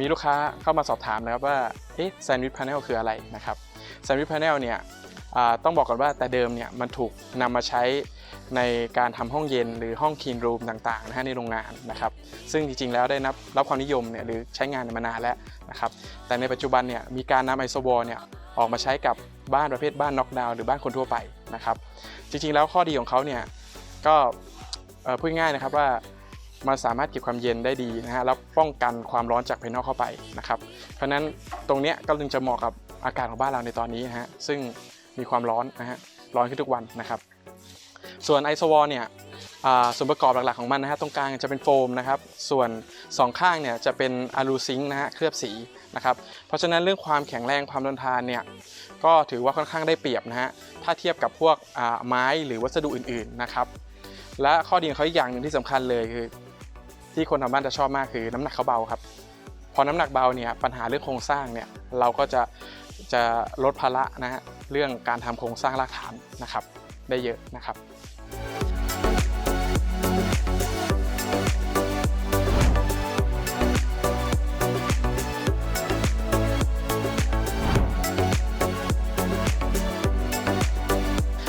มีลูกค้าเข้ามาสอบถามนะครับว่า เอ๊ะแซนด์วิชพาเนลคืออะไรนะครับแซนด์วิชพาเนลเนี่ยต้องบอกก่อนว่าแต่เดิมเนี่ยมันถูกนำมาใช้ในการทำห้องเย็นหรือห้องคีนรูมต่างๆนะฮะในโรงงานนะครับ ซึ่งจริงๆแล้วได้นับรับความนิยมเนี่ยหรือใช้งานมานานแล้วนะครับ แต่ในปัจจุบันเนี่ยมีการนำไอโซวอลเนี่ยออกมาใช้กับบ้านประเภทบ้านน็อกดาวน์หรือบ้านคนทั่วไปนะครับ จริงๆแล้วข้อดีของเขาเนี่ยก็พูดง่ายนะครับว่า มันสามารถเก็บความเย็นได้ดีนะฮะแล้วป้องกันความร้อนจากภายนอกเข้าไปนะครับเพราะฉะนั้นตรงเนี้ยก็จึงจะเหมาะกับอากาศของบ้านเราในตอนนี้นะฮะซึ่งมีความร้อนนะฮะร้อนขึ้นทุกวันนะครับส่วนไอโซวอลเนี่ยส่วนประกอบหลักๆของมันนะฮะตรงกลางจะเป็นโฟมนะครับส่วนสองข้างเนี่ยจะเป็นอะลูซิงนะฮะเคลือบสีนะครับเพราะฉะนั้นเรื่องความแข็งแรงความทนทานเนี่ยก็ถือว่าค่อนข้างได้เปรียบนะฮะถ้าเทียบกับพวกไม้หรือวัสดุอื่นๆนะครับและข้อดีของเขาอีกอย่างหนึ่งที่สำคัญเลยคือ ที่คนทาบ้านจะชอบมากคือน้ำหนักเขาเบาครับ พอน้ำหนักเบาเนี่ยปัญหาเรื่องโครงสร้างเนี่ยเราก็จะจะลดภาระนะฮะเรื่องการทำโครงสร้างรากฐานนะครับ ได้เยอะนะครับ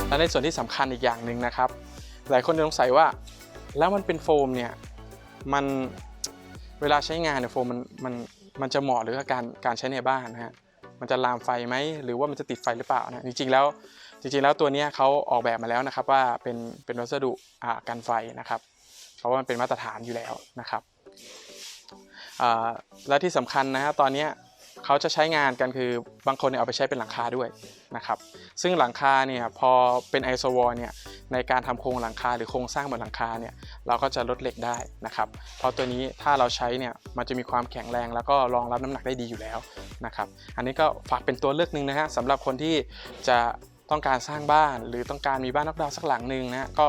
และในส่วนที่สำคัญอีกอย่างหนึ่งนะครับ หลายคนสงสัยว่าแล้วมันเป็นโฟมเนี่ย มันเวลาใช้งานเนี่ยโฟมมันมันมันจะเหมาะหรือกับการการใช้ในบ้านนะฮะมันจะลามไฟไหมหรือว่ามันจะติดไฟหรือเปล่านะจริงๆแล้วจริงๆแล้วตัวนี้เขาออกแบบมาแล้วนะครับว่าเป็นเป็นวัสดุอ่ากันไฟนะครับเพราะว่ามันเป็นมาตรฐานอยู่แล้วนะครับและที่สำคัญนะฮะตอนเนี้ย เขาจะใช้งานกันคือบางคนเนี่ยเอาไปใช้เป็นหลังคาด้วยนะครับ ซึ่งหลังคาเนี่ยพอเป็นไอโซวอลเนี่ยในการทำโครงหลังคาหรือโครงสร้างบนหลังคาเนี่ยเราก็จะลดเหล็กได้นะครับ เพราะตัวนี้ถ้าเราใช้เนี่ยมันจะมีความแข็งแรง แล้วก็รองรับน้ำหนักได้ดีอยู่แล้วนะครับ อันนี้ก็ฝากเป็นตัวเลือกหนึ่งนะฮะสำหรับคนที่จะ ต้องการสร้างบ้านหรือต้องการมีบ้านนอกดาวน์สักหลังหนึ่งนะก็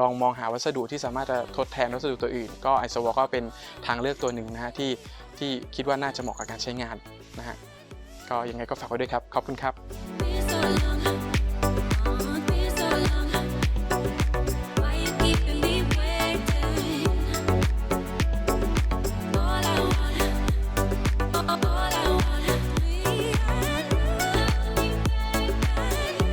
ลองมองหาวัสดุที่สามารถจะทดแทนวัสดุตัวอื่น ก็ไอโซวอลก็เป็นทางเลือกตัวหนึ่งนะฮะที่ที่คิดว่าน่าจะเหมาะกับการใช้งานนะฮะก็ยังไงก็ฝากไว้ด้วยครับ ขอบคุณครับ